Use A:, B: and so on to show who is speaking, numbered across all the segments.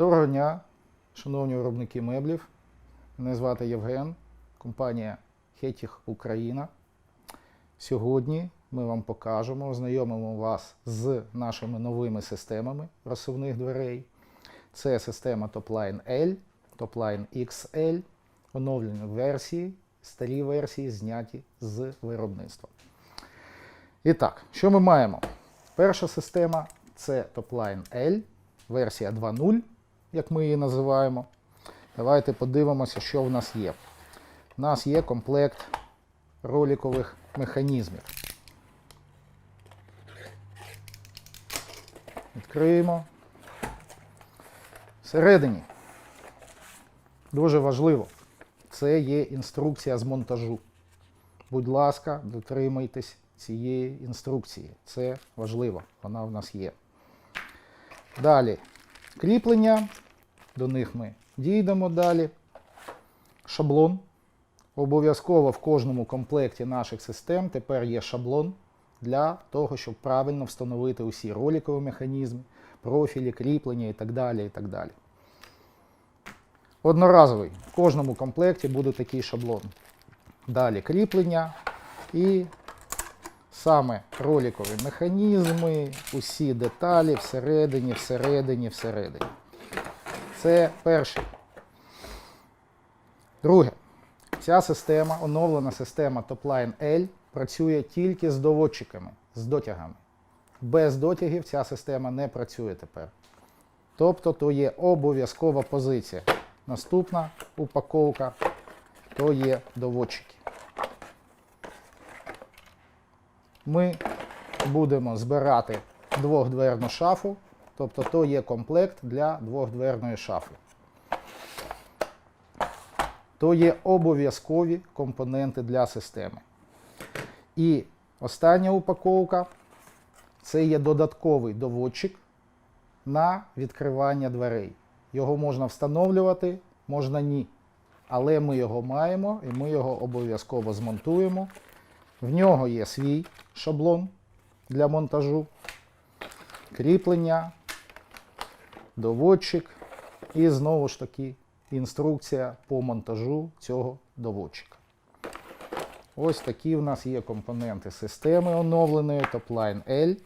A: Доброго дня, шановні виробники меблів. Мене звати Євген, компанія Хетіх Україна. Сьогодні ми вам покажемо, ознайомимо вас з нашими новими системами розсувних дверей. Це система Topline L, Topline XL, оновлені версії, старі версії зняті з виробництва. І так, що ми маємо? Перша система це Topline L, версія 2.0, як ми її називаємо. Давайте подивимося, що в нас є. У нас є комплект роликових механізмів. Відкриємо. Всередині. Дуже важливо. Це є інструкція з монтажу. Будь ласка, дотримайтесь цієї інструкції. Це важливо, вона в нас є. Далі кріплення, до них ми дійдемо далі. Шаблон. Обов'язково в кожному комплекті наших систем тепер є шаблон для того, щоб правильно встановити усі роликові механізми, профілі, кріплення і так далі. і так далі. Одноразовий. В кожному комплекті буде такий шаблон. Далі кріплення і саме роликові механізми, усі деталі всередині, всередині, всередині. Це перший. Друге. Ця система, оновлена система Topline L, працює тільки з доводчиками, з дотягами. Без дотягів ця система не працює тепер. Тобто то є обов'язкова позиція. Наступна упаковка то є доводчики. Ми будемо збирати двохдверну шафу, тобто то є комплект для двохдверної шафи. То є обов'язкові компоненти для системи. І остання упаковка це є додатковий доводчик на відкривання дверей. Його можна встановлювати, можна ні. Але ми його маємо і ми його обов'язково змонтуємо. В нього є свій шаблон для монтажу, кріплення, доводчик і знову ж таки інструкція по монтажу цього доводчика. Ось такі в нас є компоненти системи оновленої Topline L,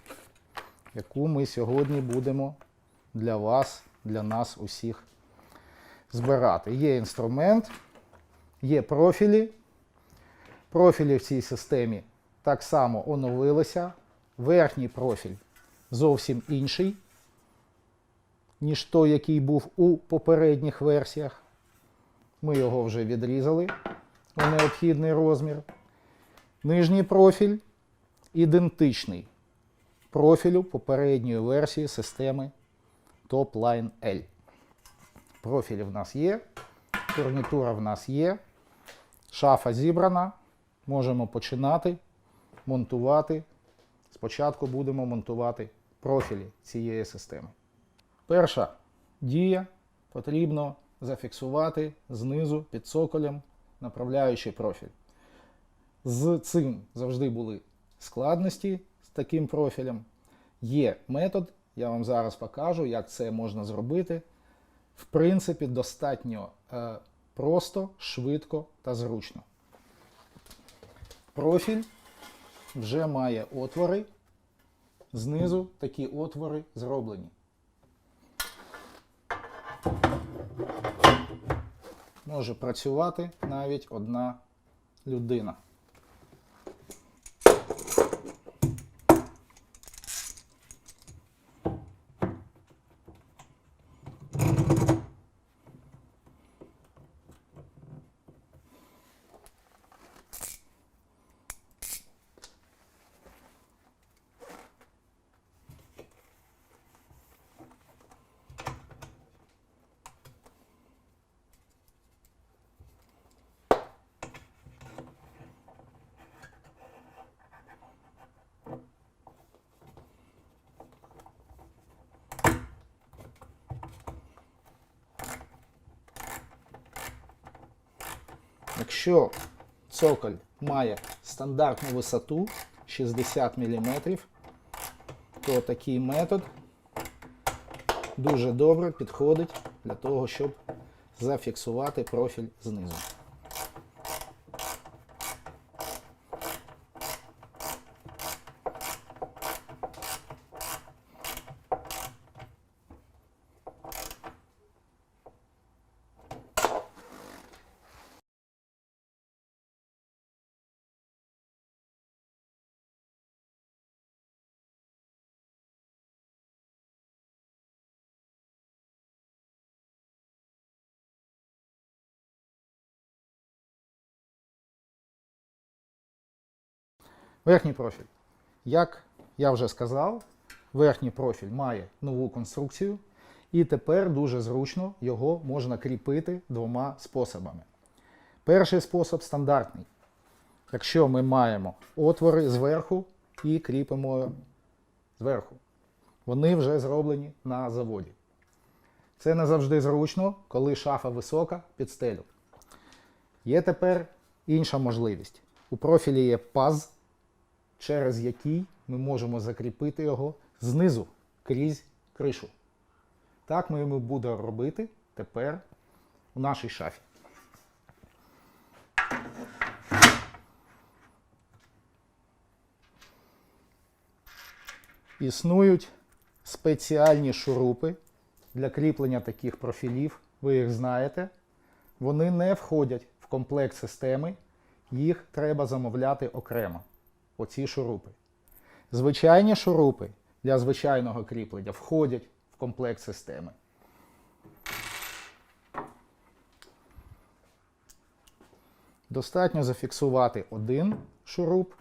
A: яку ми сьогодні будемо для вас, для нас усіх збирати. Є інструмент, є профілі. Профілі в цій системі так само оновилися. Верхній профіль зовсім інший, ніж той, який був у попередніх версіях. Ми його вже відрізали у необхідний розмір. Нижній профіль ідентичний профілю попередньої версії системи Topline L. Профілі в нас є, фурнітура в нас є, шафа зібрана. Можемо починати монтувати. Спочатку будемо монтувати профілі цієї системи. Перша дія потрібно зафіксувати знизу під цоколем направляючий профіль. З цим завжди були складності з таким профілем. Є метод, я вам зараз покажу, як це можна зробити. В принципі, достатньо е, просто, швидко та зручно. Профіль вже має отвори. Знизу такі отвори зроблені. Може працювати навіть одна людина. Якщо цоколь має стандартну висоту 60 мм, то такий метод дуже добре підходить для того, щоб зафіксувати профіль знизу. Верхній профіль. Як я вже сказав, верхній профіль має нову конструкцію, і тепер дуже зручно його можна кріпити двома способами. Перший спосіб стандартний. Якщо ми маємо отвори зверху і кріпимо зверху. Вони вже зроблені на заводі. Це не завжди зручно, коли шафа висока під стелю. Є тепер інша можливість. У профілі є паз, через який ми можемо закріпити його знизу крізь кришу. Так ми йому будемо робити тепер у нашій шафі. Існують спеціальні шурупи для кріплення таких профілів. Ви їх знаєте. Вони не входять в комплект системи, їх треба замовляти окремо. Оці шурупи. Звичайні шурупи для звичайного кріплення входять в комплект системи. Достатньо зафіксувати один шуруп.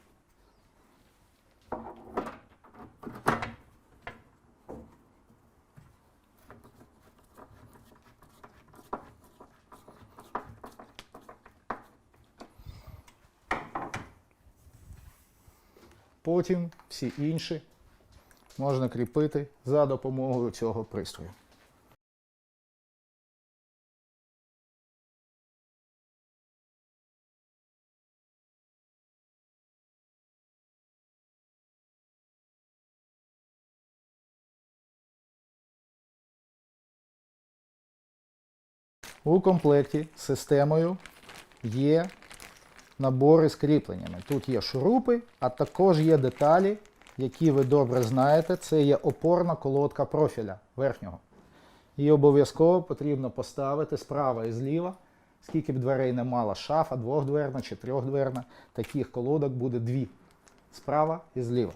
A: Потім всі інші можна кріпити за допомогою цього пристрою. У комплекті з системою є набори з кріпленнями. Тут є шурупи, а також є деталі, які ви добре знаєте. Це є опорна колодка профіля верхнього. Її обов'язково потрібно поставити справа і зліва. Скільки б дверей не мала шафа, двохдверна чи трьохдверна, таких колодок буде дві. Справа і зліва.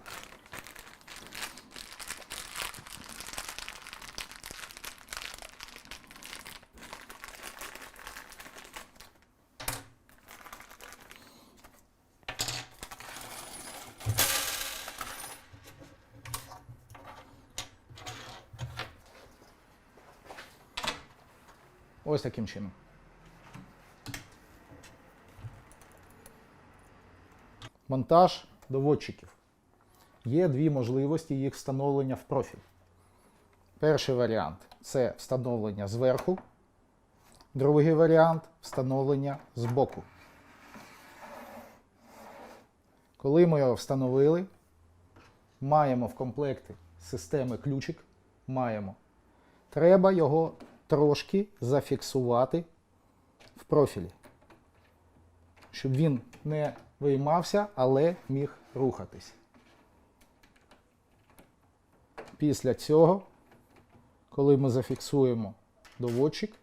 A: Ось таким чином. Монтаж доводчиків. Є дві можливості їх встановлення в профіль. Перший варіант це встановлення зверху. Другий варіант встановлення збоку. Коли ми його встановили, маємо в комплекті системи ключик. Маємо. Треба його трошки зафіксувати в профілі, щоб він не виймався, але міг рухатись. Після цього, коли ми зафіксуємо доводчик,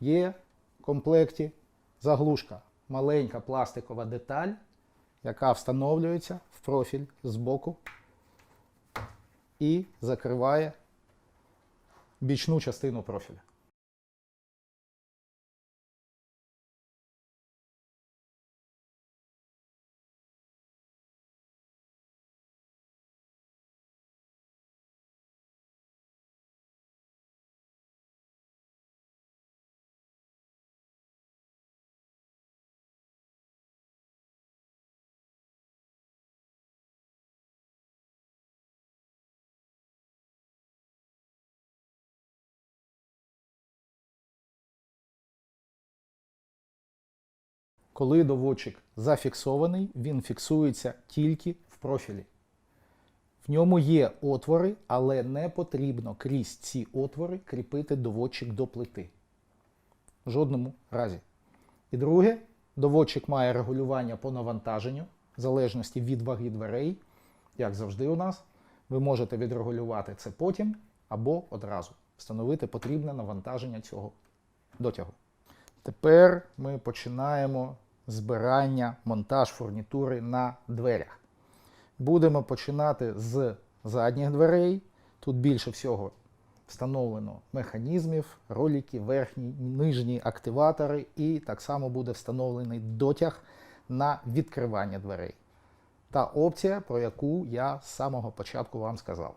A: є в комплекті заглушка, маленька пластикова деталь, яка встановлюється в профіль з боку і закриває бічну частину профіля. Коли доводчик зафіксований, він фіксується тільки в профілі. В ньому є отвори, але не потрібно крізь ці отвори кріпити доводчик до плити. В жодному разі. І друге, доводчик має регулювання по навантаженню, в залежності від ваги дверей, як завжди у нас. Ви можете відрегулювати це потім або одразу. Встановити потрібне навантаження цього дотягу. Тепер ми починаємо збирання, монтаж фурнітури на дверях. Будемо починати з задніх дверей. Тут більше всього встановлено механізмів, ролики, верхні, нижні активатори, і так само буде встановлений дотяг на відкривання дверей. Та опція, про яку я з самого початку вам сказав.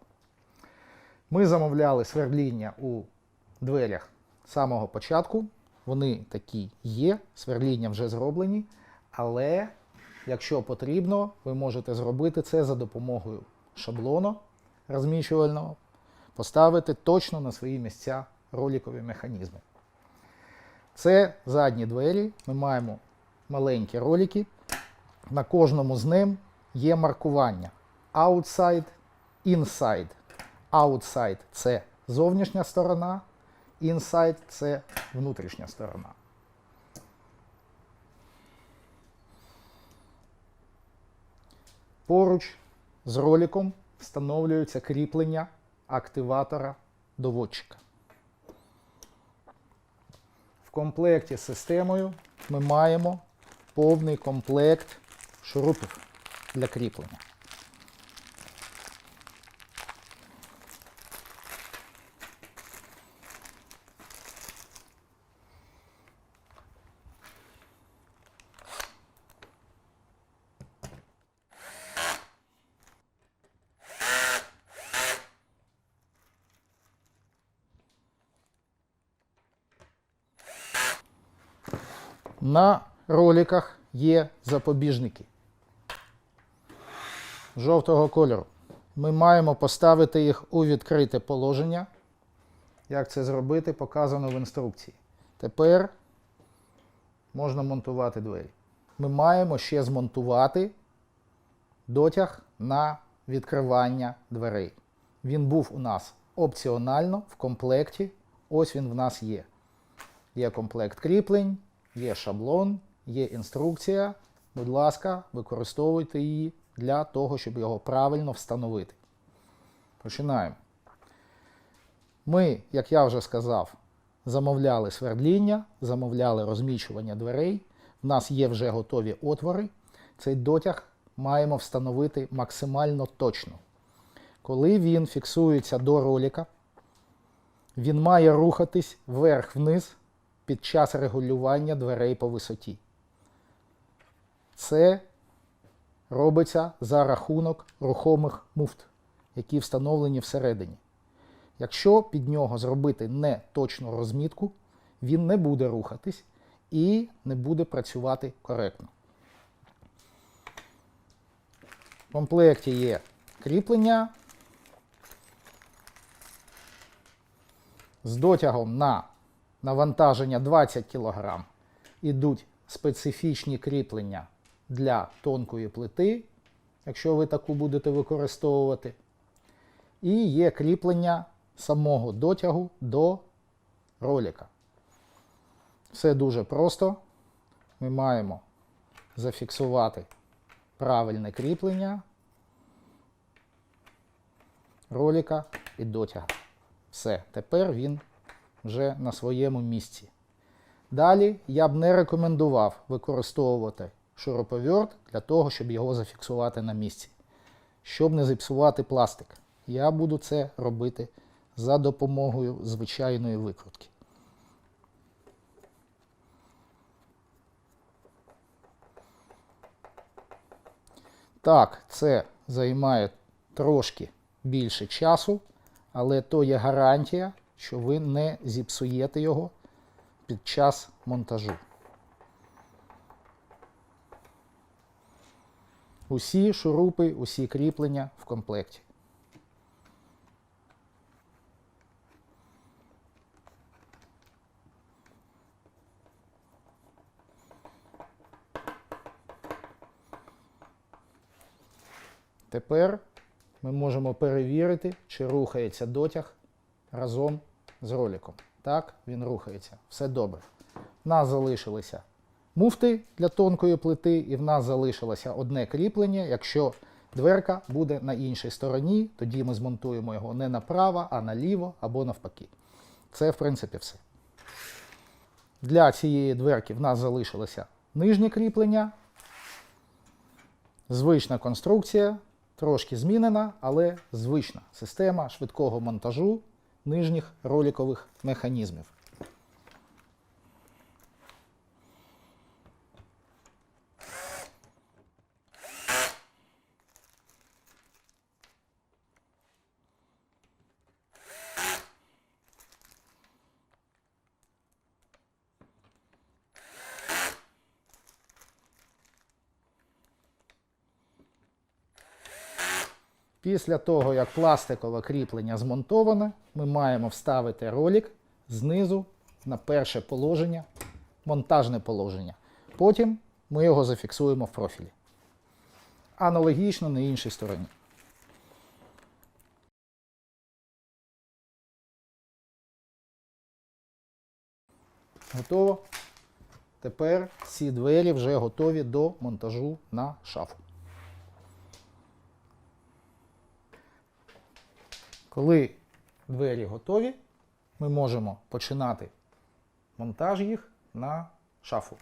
A: Ми замовляли сверління у дверях з самого початку. Вони такі є, сверління вже зроблені, але якщо потрібно, ви можете зробити це за допомогою шаблону розміщувального, поставити точно на свої місця роликові механізми. Це задні двері. Ми маємо маленькі ролики. На кожному з ним є маркування outside, inside. Outside – це зовнішня сторона, inside – це внутрішня сторона. Поруч з роликом встановлюється кріплення активатора доводчика. В комплекті з системою ми маємо повний комплект шурупів для кріплення. На роликах є запобіжники жовтого кольору. Ми маємо поставити їх у відкрите положення. Як це зробити, показано в інструкції. Тепер можна монтувати двері. Ми маємо ще змонтувати дотяг на відкривання дверей. Він був у нас опціонально в комплекті. Ось він в нас є. Є комплект кріплень, є шаблон, є інструкція. Будь ласка, використовуйте її для того, щоб його правильно встановити. Починаємо. Ми, як я вже сказав, замовляли свердління, замовляли розміщування дверей. В нас є вже готові отвори. Цей дотяг маємо встановити максимально точно. Коли він фіксується до ролика, він має рухатись вверх-вниз під час регулювання дверей по висоті. Це робиться за рахунок рухомих муфт, які встановлені всередині. Якщо під нього зробити не точну розмітку, він не буде рухатись і не буде працювати коректно. В комплекті є кріплення з дотягом на навантаження 20 кг. Ідуть специфічні кріплення для тонкої плити, якщо ви таку будете використовувати. І є кріплення самого дотягу до ролика. Все дуже просто. Ми маємо зафіксувати правильне кріплення ролика і дотяга. Все, тепер він вже на своєму місці. Далі я б не рекомендував використовувати шуруповерт для того, щоб його зафіксувати на місці. Щоб не зіпсувати пластик. Я буду це робити за допомогою звичайної викрутки. Так, це займає трошки більше часу, але то є гарантія, що ви не зіпсуєте його під час монтажу. Усі шурупи, усі кріплення в комплекті. Тепер ми можемо перевірити, чи рухається дотяг разом з роликом. Так, він рухається. Все добре. В нас залишилися муфти для тонкої плити, і в нас залишилося одне кріплення. Якщо дверка буде на іншій стороні, тоді ми змонтуємо його не направо, а наліво або навпаки. Це, в принципі, все. Для цієї дверки в нас залишилося нижнє кріплення. Звична конструкція, трошки змінена, але звична система швидкого монтажу нижніх ролікових механізмів. Після того, як пластикове кріплення змонтоване, ми маємо вставити ролик знизу на перше положення, монтажне положення. Потім ми його зафіксуємо в профілі. Аналогічно на іншій стороні. Готово. Тепер ці двері вже готові до монтажу на шафу. Коли двері готові, ми можемо починати монтаж їх на шафу.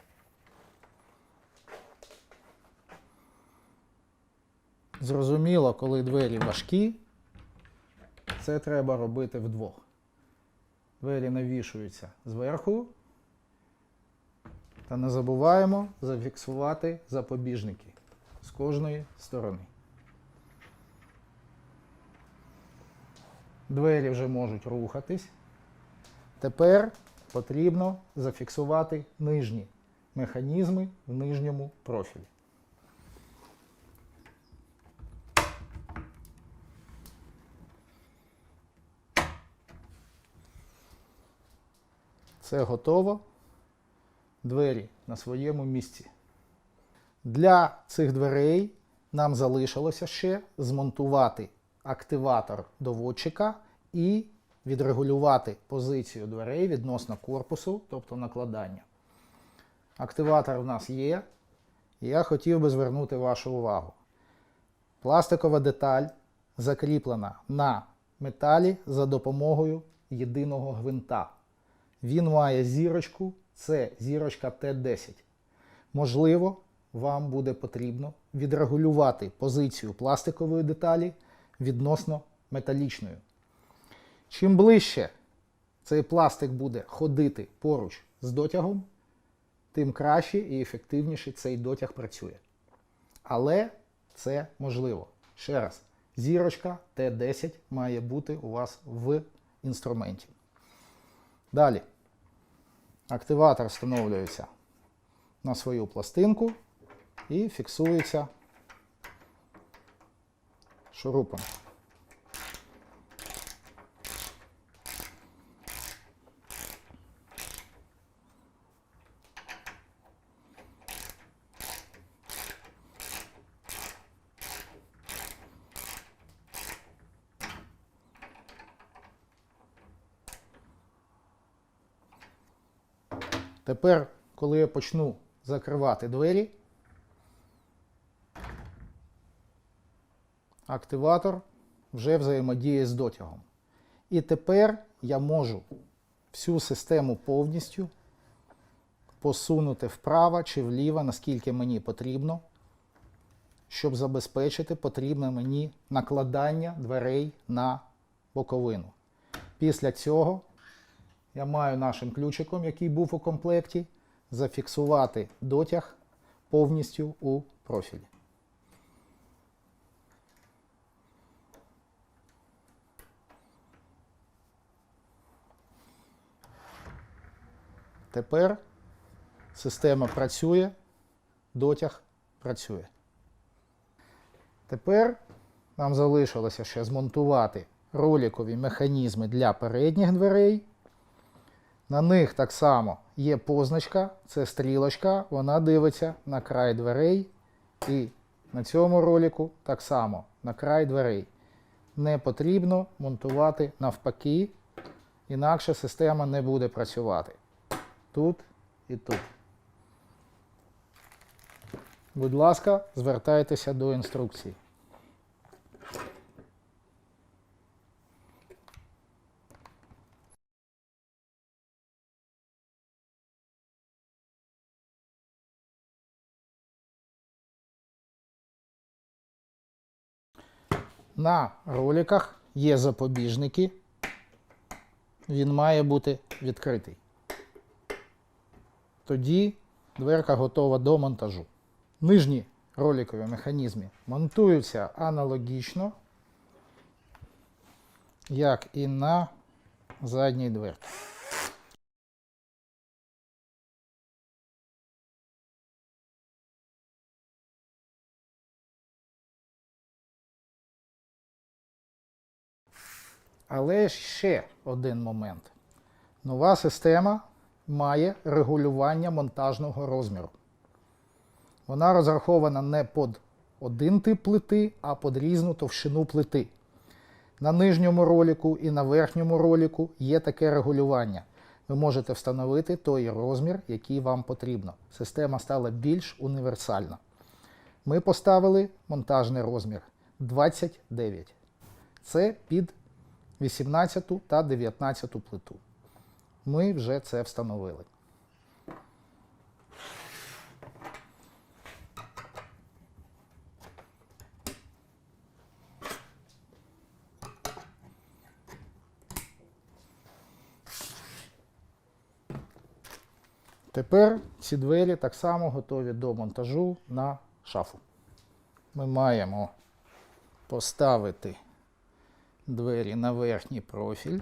A: Зрозуміло, коли двері важкі, це треба робити вдвох. Двері навішуються зверху. Та не забуваємо зафіксувати запобіжники з кожної сторони. Двері вже можуть рухатись. Тепер потрібно зафіксувати нижні механізми в нижньому профілі. Це готово. Двері на своєму місці. Для цих дверей нам залишилося ще змонтувати активатор доводчика і відрегулювати позицію дверей відносно корпусу, тобто накладання. Активатор у нас є. Я хотів би звернути вашу увагу. Пластикова деталь закріплена на металі за допомогою єдиного гвинта. Він має зірочку, це зірочка Т10. Можливо, вам буде потрібно відрегулювати позицію пластикової деталі відносно металічною. Чим ближче цей пластик буде ходити поруч з дотягом, тим краще і ефективніше цей дотяг працює. Але це можливо. Ще раз, зірочка Т10 має бути у вас в інструменті. Далі. Активатор встановлюється на свою пластинку і фіксується шурупом. Тепер, коли я почну закривати двері, активатор вже взаємодіє з дотягом. І тепер я можу всю систему повністю посунути вправо чи вліво, наскільки мені потрібно, щоб забезпечити потрібне мені накладання дверей на боковину. Після цього я маю нашим ключиком, який був у комплекті, зафіксувати дотяг повністю у профілі. Тепер система працює, дотяг працює. Тепер нам залишилося ще змонтувати роликові механізми для передніх дверей. На них так само є позначка, це стрілочка, вона дивиться на край дверей. І на цьому ролику так само на край дверей. не потрібно монтувати навпаки, інакше система не буде працювати. Тут і тут. Будь ласка, звертайтеся до інструкції. На роликах є запобіжники. Він має бути відкритий. Тоді дверка готова до монтажу. Нижні роликові механізми монтуються аналогічно, як і на задній дверці. Але ще один момент. Нова система має регулювання монтажного розміру. Вона розрахована не під один тип плити, а під різну товщину плити. На нижньому ролику і на верхньому ролику є таке регулювання. Ви можете встановити той розмір, який вам потрібно. Система стала більш універсальна. Ми поставили монтажний розмір 29. Це під 18 та 19 плиту. Ми вже це встановили. Тепер ці двері так само готові до монтажу на шафу. Ми маємо поставити двері на верхній профіль.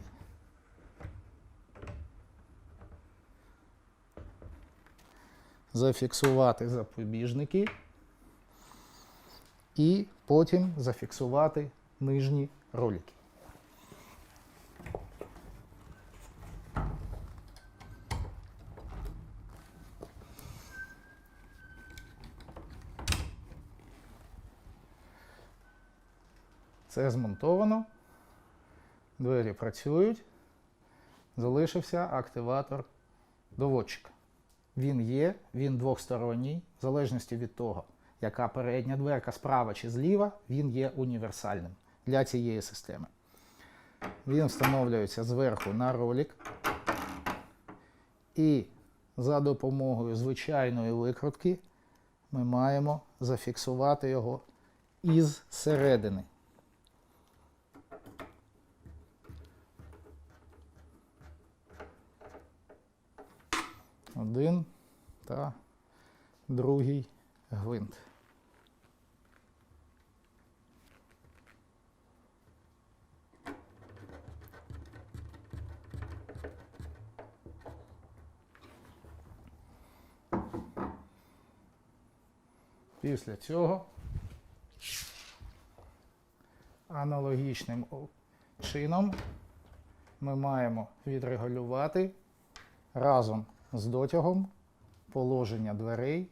A: Зафіксувати запобіжники і потім зафіксувати нижні ролики. Це змонтовано. Двері працюють. Залишився активатор доводчика. Він є, він двохсторонній, в залежності від того, яка передня дверка справа чи зліва, він є універсальним для цієї системи. Він встановлюється зверху на ролик. І за допомогою звичайної викрутки ми маємо зафіксувати його із середини. Один та другий гвинт. Після цього аналогічним чином ми маємо відрегулювати разом з дотягом положення дверей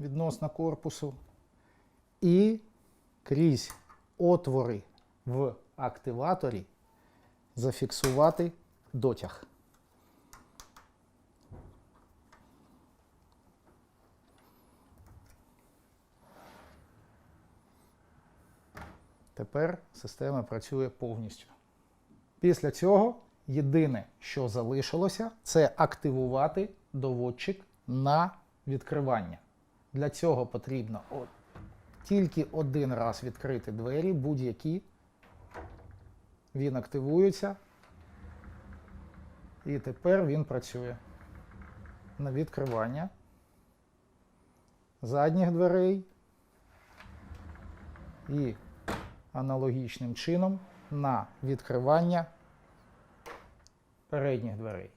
A: відносно корпусу і крізь отвори в активаторі зафіксувати дотяг. Тепер система працює повністю. Після цього єдине, що залишилося, це активувати доводчик на відкривання. Для цього потрібно от, тільки один раз відкрити двері, будь-які. Він активується. І тепер він працює на відкривання задніх дверей і аналогічним чином на відкривання передніх дверей.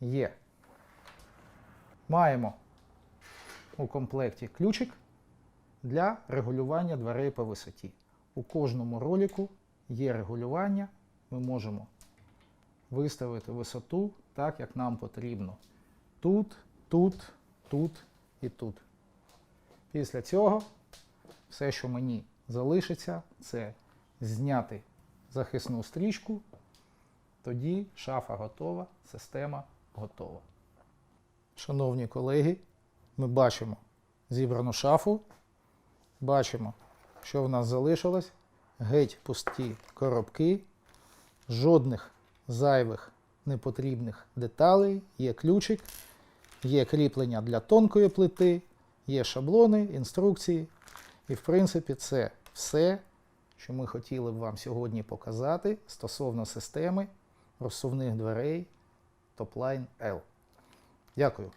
A: Є. Маємо у комплекті ключик для регулювання дверей по висоті. У кожному ролику є регулювання. Ми можемо виставити висоту так, як нам потрібно. Тут, тут, тут і тут. Після цього все, що мені залишиться, це зняти захисну стрічку, тоді шафа готова, система готова. Шановні колеги, ми бачимо зібрану шафу, бачимо, що в нас залишилось. Геть пусті коробки, жодних зайвих непотрібних деталей, є ключик, є кріплення для тонкої плити, є шаблони, інструкції. І, в принципі, це все, що ми хотіли б вам сьогодні показати стосовно системи розсувних дверей топлайн L. Дякую.